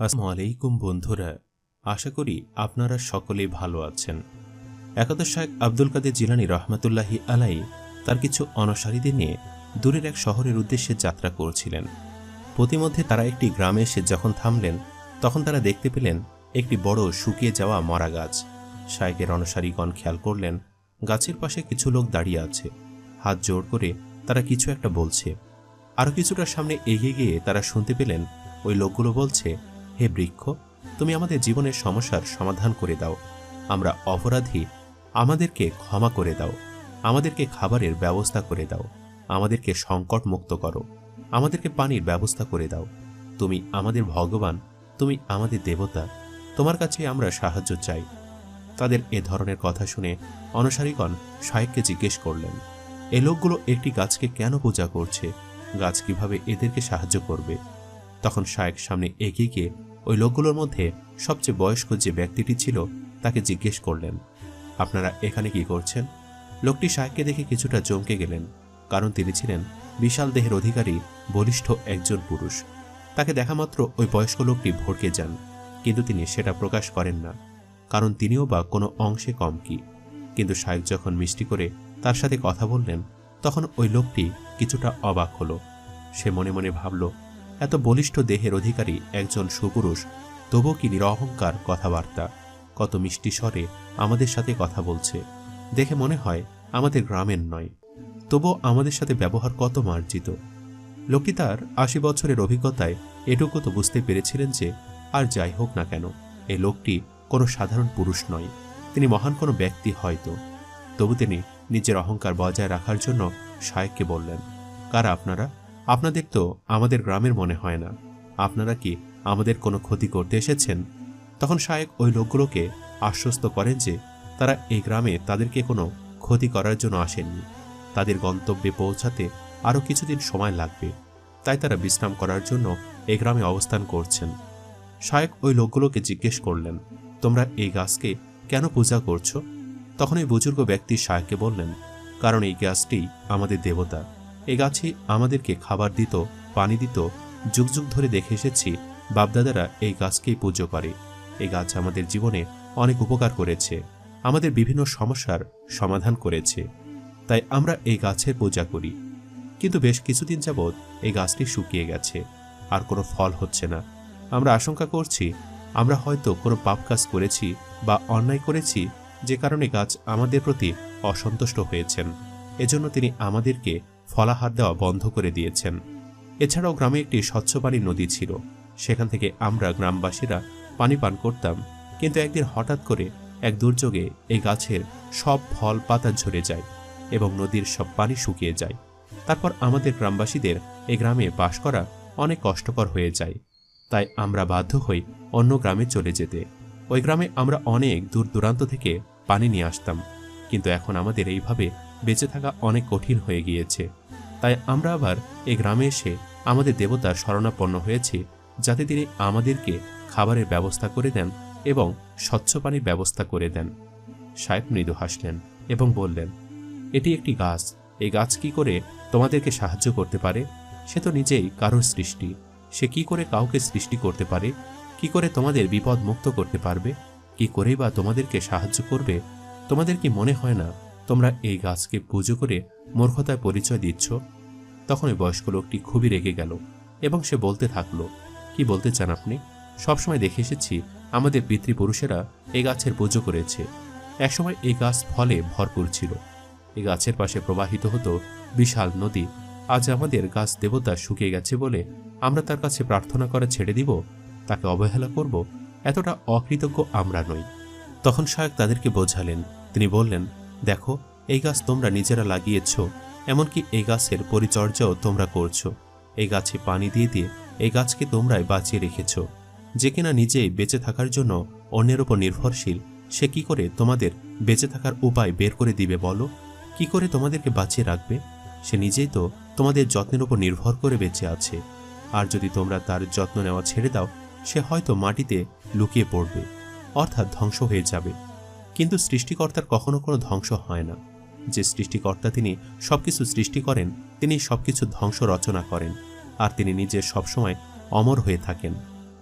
আসসালামু আলাইকুম বন্ধুরা, আশা করি আপনারা সকলেই ভালো আছেন। একাদশ শাহেক আব্দুল কাদের জিলানি রহমতুল্লাহি আলাই তার কিছু অনসারীদের নিয়ে দূরের এক শহরের উদ্দেশ্যে যাত্রা করছিলেন। প্রতিমধ্যে তারা একটি গ্রামে এসে যখন থামলেন, তখন তারা দেখতে পেলেন একটি বড় শুকিয়ে যাওয়া মরা গাছ। শায়েকের অনসারীগণ খেয়াল করলেন, গাছের পাশে কিছু লোক দাঁড়িয়ে আছে। হাত জোর করে তারা কিছু একটা বলছে। আরও কিছুটা সামনে এগিয়ে গিয়ে তারা শুনতে পেলেন, ওই লোকগুলো বলছে হে বৃক্ষ, তুমি আমাদের জীবনের সমস্যার সমাধান করে দাও। আমরা অপরাধী, আমাদেরকে ক্ষমা করে দাও। আমাদেরকে খাবারের ব্যবস্থা করে দাও। আমাদেরকে সংকট মুক্ত করো। আমাদেরকে পানির ব্যবস্থা করে দাও। তুমি আমাদের ভগবান, তুমি আমাদের দেবতা। তোমার কাছে আমরা সাহায্য চাই। তাদের এ ধরনের কথা শুনে অনসারীগণ শায়েককে জিজ্ঞেস করলেন, এ লোকগুলো একটি গাছকে কেন পূজা করছে? গাছ কীভাবে এদেরকে সাহায্য করবে? তখন শায়েক সামনে এগিয়ে গিয়ে ওই লোকগুলোর মধ্যে সবচেয়ে বয়স্ক যে ব্যক্তিটি ছিল তাকে জিজ্ঞেস করলেন, আপনারা এখানে কি করছেন? লোকটি সাহেবকে দেখে কিছুটা চমকে গেলেন, কারণ তিনি ছিলেন বিশাল দেহের অধিকারী বলিষ্ঠ একজন পুরুষ। তাকে দেখামাত্র ওই বয়স্ক লোকটি ভড়কে যান, কিন্তু তিনি সেটা প্রকাশ করেন না, কারণ তিনিও বা কোনো অংশে কম কি। কিন্তু শায়েক যখন মিষ্টি করে তার সাথে কথা বললেন, তখন ওই লোকটি কিছুটা অবাক হলো। সে মনে মনে ভাবল এত বলিষ্ঠ দেহের অধিকারী একজন সুপুরুষ, তবুও কি নিরহংকার কথাবার্তা? কত মিষ্টি স্বরে আমাদের সাথে কথা বলছে। দেখে মনে হয় আমাদের গ্রামের নয়। তবুও আমাদের সাথে ব্যবহার কত মার্জিত। লোকটি তার আশি বছরের অভিজ্ঞতায় এটুকু তো বুঝতে পেরেছিলেন যে আর যাই হোক না কেন এই লোকটি কোনো সাধারণ পুরুষ নয়। তিনি মহান কোনো ব্যক্তি হয়তো। তবু তিনি নিজের অহংকার বজায় রাখার জন্য শায়েককে বললেন, কারা আপনারা? আপনাদের তো আমাদের গ্রামের মনে হয় না। আপনারা কি আমাদের কোনো ক্ষতি করতে এসেছেন? তখন শায়েক ওই লোকগুলোকে আশ্বস্ত করেন যে তারা এই গ্রামে তাদেরকে কোনো ক্ষতি করার জন্য আসেননি। তাদের গন্তব্যে পৌঁছাতে আরও কিছুদিন সময় লাগবে। তাই তারা বিশ্রাম করার জন্য এই গ্রামে অবস্থান করছেন। শায়েক ওই লোকগুলোকে জিজ্ঞেস করলেন, তোমরা এই গাছকে কেন পূজা করছ? তখন ওই বুজুর্গ ব্যক্তি শায়েককে বললেন, কারণ এই গাছটি আমাদের দেবতা। এই গাছই আমাদেরকে খাবার দিত, পানি দিত, যুগ যুগ ধরে দেখে এসেছি বাপদাদারা এই গাছকেই পুজো করে। এই গাছ আমাদের জীবনে অনেক উপকার করেছে, আমাদের বিভিন্ন সমস্যার সমাধান করেছে। তাই আমরা এই গাছের পূজা করি। কিন্তু বেশ কিছুদিন যাবৎ এই গাছটি শুকিয়ে গেছে, আর কোনো ফল হচ্ছে না। আমরা আশঙ্কা করছি, আমরা হয়তো কোনো পাপ কাজ করেছি বা অন্যায় করেছি যে কারণে গাছ আমাদের প্রতি অসন্তুষ্ট হয়েছেন। এজন্য তিনি আমাদেরকে ফলাহার দেওয়া বন্ধ করে দিয়েছেন। এছাড়াও গ্রামে একটি স্বচ্ছ পানির নদী ছিল। সেখান থেকে আমরা গ্রামবাসীরা পানি পান করতাম। কিন্তু একদিন হঠাৎ করে এক দুর্যোগে এই গাছের সব ফল পাতা ঝরে যায় এবং নদীর সব পানি শুকিয়ে যায়। তারপর আমাদের গ্রামবাসীদের এই গ্রামে বাস করা অনেক কষ্টকর হয়ে যায়। তাই আমরা বাধ্য হই অন্য গ্রামে চলে যেতে। ওই গ্রামে আমরা অনেক দূর দূরান্ত থেকে পানি নিয়ে আসতাম। কিন্তু এখন আমাদের এইভাবে বেঁচে থাকা অনেক কঠিন হয়ে গিয়েছে। তাই আমরা আবার এই গ্রামে এসে আমাদের দেবতার শরণাপন্ন হয়েছি, যাতে তিনি আমাদেরকে খাবারের ব্যবস্থা করে দেন এবং স্বচ্ছ পানির ব্যবস্থা করে দেন। সাহেব মৃদু হাসলেন এবং বললেন, এটি একটি গাছ। এই গাছ কি করে তোমাদেরকে সাহায্য করতে পারে? সে তো নিজেই কারোর সৃষ্টি। সে কি করে কাউকে সৃষ্টি করতে পারে? কি করে তোমাদের বিপদ মুক্ত করতে পারবে? কি করেই বা তোমাদেরকে সাহায্য করবে? তোমাদের কি মনে হয় না তোমরা এই গাছকে পুজো করে মূর্খতায় পরিচয় দিচ্ছ? তখন ওই বয়স্ক লোকটি খুবই রেগে গেল এবং সে বলতে থাকল, কি বলতে চান আপনি? সবসময় দেখে এসেছি আমাদের পিতৃপুরুষেরা এই গাছের পুজো করেছে। একসময় এই গাছ ফলে ভরপুর ছিল। এই গাছের পাশে প্রবাহিত হতো বিশাল নদী। আজ আমাদের গাছ দেবতা শুকিয়ে গেছে বলে আমরা তার কাছে প্রার্থনা করা ছেড়ে দিব, তাকে অবহেলা করব, এতটা অকৃতজ্ঞ আমরা নই। তখন শায়ক তাদেরকে বোঝালেন। তিনি বললেন দেখো, এই গাছ তোমরা নিজেরা লাগিয়েছ, এমনকি এই গাছের পরিচর্যাও তোমরা করছ। এই গাছে পানি দিয়ে দিয়ে এই গাছকে তোমরাই বাঁচিয়ে রেখেছ। যে কিনা নিজেই বেঁচে থাকার জন্য অন্যের ওপর নির্ভরশীল, সে কি করে তোমাদের বেঁচে থাকার উপায় বের করে দিবে বলো? কি করে তোমাদেরকে বাঁচিয়ে রাখবে? সে নিজেই তো তোমাদের যত্নের উপর নির্ভর করে বেঁচে আছে। আর যদি তোমরা তার যত্ন নেওয়া ছেড়ে দাও, সে হয়তো মাটিতে লুকিয়ে পড়বে, অর্থাৎ ধ্বংস হয়ে যাবে। কিন্তু সৃষ্টিকর্তার কখনো কোনো ধ্বংস হয় না। যে সৃষ্টিকর্তা তিনি সবকিছু সৃষ্টি করেন, তিনি সবকিছু ধ্বংস রচনা করেন, আর তিনি নিজে সবসময় অমর হয়ে থাকেন।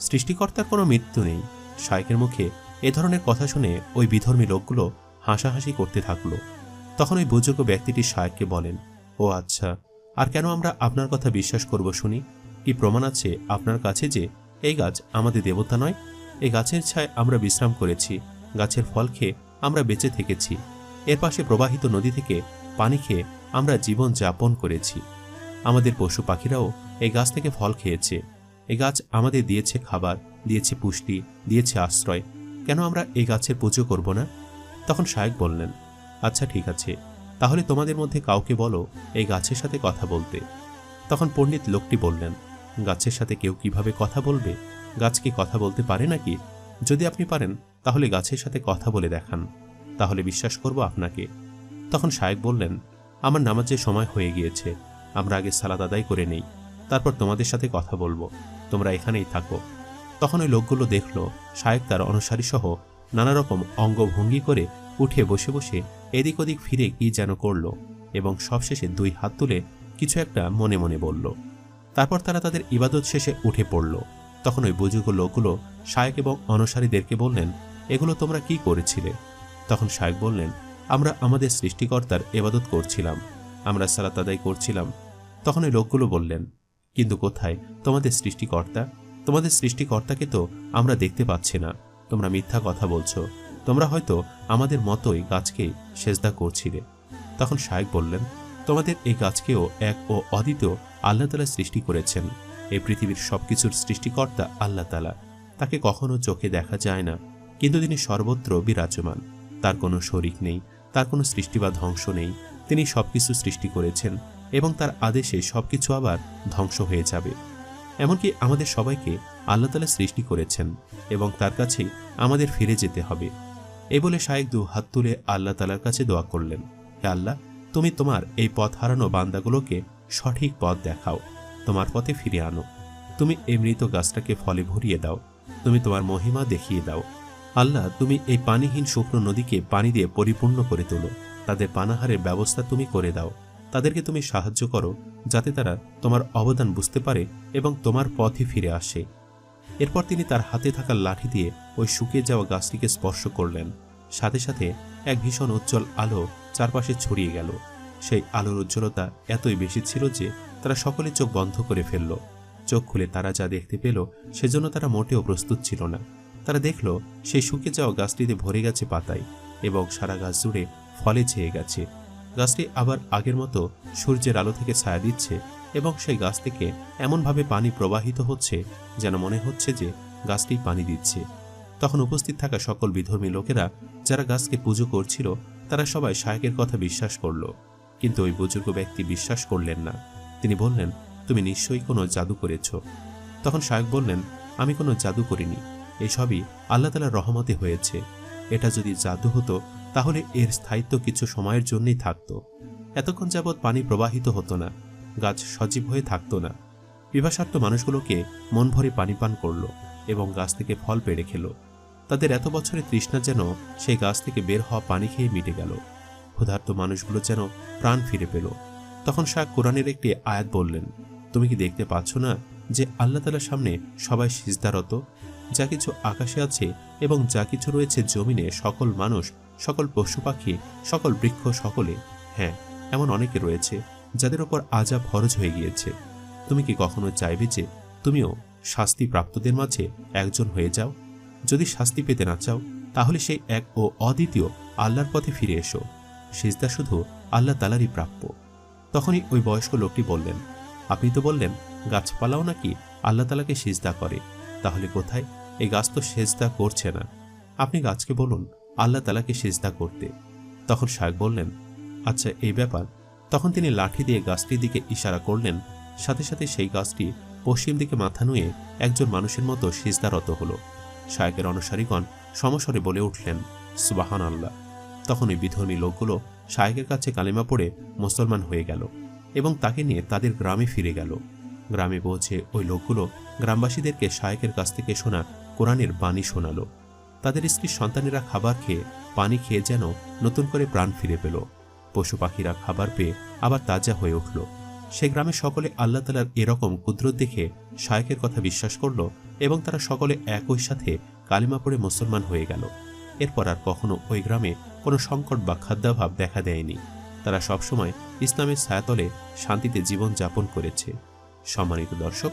সৃষ্টিকর্তার কোনো মৃত্যু নেই। শায়েকের মুখে এ ধরনের কথা শুনে ওই বিধর্মী লোকগুলো হাসাহাসি করতে থাকল। তখন ওই বুজুর্গ ব্যক্তিটি শায়েককে বলেন, ও আচ্ছা আর কেন আমরা আপনার কথা বিশ্বাস করব শুনি? কি প্রমাণ আছে আপনার কাছে যে এই গাছ আমাদের দেবতা নয়? এই গাছের ছায় আমরা বিশ্রাম করেছি। গাছের ফল খেয়ে আমরা বেঁচে থেকেছি। এর পাশে প্রবাহিত নদী থেকে পানি খেয়ে আমরা জীবন যাপন করেছি। আমাদের পশু পাখিরাও এই গাছ থেকে ফল খেয়েছে। এই গাছ আমাদের দিয়েছে খাবার, দিয়েছে পুষ্টি, দিয়েছে আশ্রয়। কেন আমরা এই গাছের পুজো করব না? তখন শায়েক বললেন আচ্ছা ঠিক আছে। তাহলে তোমাদের মধ্যে কাউকে বলো এই গাছের সাথে কথা বলতে? তখন পণ্ডিত লোকটি বললেন, গাছের সাথে কেউ কীভাবে কথা বলবে? গাছ কি কথা বলতে পারে নাকি? যদি আপনি পারেন তাহলে গাছের সাথে কথা বলে দেখান। তাহলে বিশ্বাস করব আপনাকে। তখন শায়েক বললেন, আমার নামাজের সময় হয়ে গিয়েছে। আমরা আগে সালাদ আদায় করে নেই। তারপর তোমাদের সাথে কথা বলব। তোমরা এখানেই থাকো। তখন ওই লোকগুলো দেখল, শায়েক তার অনুসারী সহ নানা রকম অঙ্গভঙ্গি করে উঠে বসে বসে এদিক ওদিক ফিরে কি যেন করল এবং সবশেষে দুই হাত তুলে কিছু একটা মনে মনে বলল। তারপর তারা তাদের ইবাদত শেষে উঠে পড়ল। তখন ওই বুজুর্গ লোকগুলো শায়েক এবং অনুসারীদেরকে বললেন এগুলো তোমরা কি করেছিলে? তখন শায়েক বললেন, আমরা আমাদের সৃষ্টিকর্তার এবাদত করছিলাম, আমরা সালাত আদায় করছিলাম। তখন ওই লোকগুলো বললেন, কিন্তু কোথায়? তোমাদের সৃষ্টিকর্তা? তোমাদের সৃষ্টিকর্তাকে তো আমরা দেখতে পাচ্ছি না। তোমরা মিথ্যা কথা বলছো। তোমরা হয়তো আমাদের মতোই গাছকে সেজদা করছিলে। তখন শায়েক বললেন, তোমাদের এই গাছকেও এক ও অদ্বিতীয় আল্লাহ তালা সৃষ্টি করেছেন। এই পৃথিবীর সবকিছুর সৃষ্টিকর্তা আল্লাহ তালা। তাকে কখনো চোখে দেখা যায় না। কিন্তু তিনি সর্বত্র বিরাজমান তার কোনো শরিক নেই, তার কোনো সৃষ্টি বা ধ্বংস নেই। তিনি সবকিছু সৃষ্টি করেছেন এবং তার আদেশে সবকিছু আবার ধ্বংস হয়ে যাবে। এমনকি আমাদের সবাইকে আল্লাহ তালা সৃষ্টি করেছেন এবং তার কাছে আমাদের ফিরে যেতে হবে। এই বলে শায়েক দু হাত তুলে আল্লাহ তালার কাছে দোয়া করলেন, হে আল্লাহ, তুমি তোমার এই পথ হারানো বান্দাগুলোকে সঠিক পথ দেখাও, তোমার পথে ফিরে আনো। তুমি এই মৃত গাছটাকে ফলে ভরিয়ে দাও, তুমি তোমার মহিমা দেখিয়ে দাও। আল্লাহ, তুমি এই পানিহীন শুকনো নদীকে পানি দিয়ে পরিপূর্ণ করে তোলো। তাদের পানাহারের ব্যবস্থা তুমি করে দাও। তাদেরকে তুমি সাহায্য করো, যাতে তারা তোমার অবদান বুঝতে পারে এবং তোমার পথে ফিরে আসে। এরপর তিনি তার হাতে থাকা লাঠি দিয়ে ওই শুকিয়ে যাওয়া গাছটিকে স্পর্শ করলেন। সাথে সাথে এক ভীষণ উজ্জ্বল আলো চারপাশে ছড়িয়ে গেল। সেই আলোর উজ্জ্বলতা এতই বেশি ছিল যে তারা সকলে চোখ বন্ধ করে ফেলল। চোখ খুলে তারা যা দেখতে পেল, সেজন্য তারা মোটেও প্রস্তুত ছিল না। তারা দেখল সেই শুকে যাওয়া গাছটিতে ভরে গেছে পাতায় এবং সারা গাছ জুড়ে ফলে ছেয়ে গেছে। গাছটি আবার আগের মতো সূর্যের আলো থেকে ছায়া দিচ্ছে এবং সেই গাছ থেকে এমনভাবে পানি প্রবাহিত হচ্ছে যেন মনে হচ্ছে যে গাছটি পানি দিচ্ছে। তখন উপস্থিত থাকা সকল বিধর্মী লোকেরা যারা গাছকে পুজো করছিল, তারা সবাই শায়কের কথা বিশ্বাস করল। কিন্তু ওই বুজুর্গ ব্যক্তি বিশ্বাস করলেন না। তিনি বললেন, তুমি নিশ্চয়ই কোনো জাদু করেছ। তখন শায়ক বললেন, আমি কোনো জাদু করিনি। এসবই আল্লাহ তালার রহমতে হয়েছে। এটা যদি জাদু হতো, তাহলে এর স্থায়িত্ব কিছু সময়ের জন্যই থাকতো। এতক্ষণ যাবৎ পানি প্রবাহিত হতো না, গাছ সজীব হয়ে থাকতো না। বিভাসার্থ মানুষগুলোকে মন ভরে পানি পান করল এবং গাছ থেকে ফল পেড়ে খেলো। তাদের এত বছরের তৃষ্ণা যেন সেই গাছ থেকে বের হওয়া পানি খেয়ে মিটে গেল। ক্ষুধার্ত মানুষগুলো যেন প্রাণ ফিরে পেল। তখন শাহ কোরআনের একটি আয়াত বললেন, তুমি কি দেখতে পাচ্ছ না যে আল্লাহ তালার সামনে সবাই সিজদারত? যা কিছু আকাশে আছে এবং যা কিছু রয়েছে জমিনে সকল মানুষ, সকল পশু পাখি, সকল বৃক্ষ সকলে হ্যাঁ এমন অনেকে রয়েছে যাদের ওপর আজাব ফরজ হয়ে গিয়েছে। তুমি কি কখনো চাইবে যে তুমিও শাস্তি প্রাপ্তদের মাঝে একজন হয়ে যাও? যদি শাস্তি পেতে না চাও, তাহলে সেই এক ও অদ্বিতীয় আল্লাহর পথে ফিরে এসো। সিজদা শুধু আল্লাহ তালারই প্রাপ্য। তখনই ওই বয়স্ক লোকটি বললেন, আপনি তো বললেন, গাছপালাও নাকি আল্লাহ তালাকে সিজদা করে। তাহলে কোথায় এই গাছ তো সেজদা করছে না। আপনি গাছকে বলুন, আল্লাহ তালাকে সেজদা করতে। তখন শাক বললেন আচ্ছা এই ব্যাপার। তখন তিনি লাঠি দিয়ে গাছটির দিকে ইশারা করলেন। সাথে সাথে সেই গাছটি পশ্চিম দিকে মাথা নুয়ে একজন মানুষের মতো সিজদারত হলো। শায়কের অনুসারীগণ সমস্বরে বলে উঠলেন সুবাহান আল্লাহ তখন ওই বিধর্মী লোকগুলো শায়কের কাছে কালিমা পড়ে মুসলমান হয়ে গেল এবং তাকে নিয়ে তাদের গ্রামে ফিরে গেল। গ্রামে পৌঁছে ওই লোকগুলো গ্রামবাসীদেরকে শায়কের কাছ থেকে শোনা কোরআনের বাণী শোনালো। তাদের স্ত্রীর সন্তানেরা খাবার খেয়ে, পানি খেয়ে যেন নতুন করে প্রাণ ফিরে পেল। পশু পাখিরা খাবার পেয়ে আবার তাজা হয়ে উঠল। সে গ্রামে সকলে আল্লাহ তালার এরকম কুদরত দেখে শায়েকের কথা বিশ্বাস করল এবং তারা সকলে একই সাথে কালিমা পড়ে মুসলমান হয়ে গেল। এরপর আর কখনো ওই গ্রামে কোনো সংকট বা খাদ্যাভাব দেখা দেয়নি। তারা সবসময় ইসলামের ছায়াতলে শান্তিতে জীবন যাপন করেছে। সম্মানিত দর্শক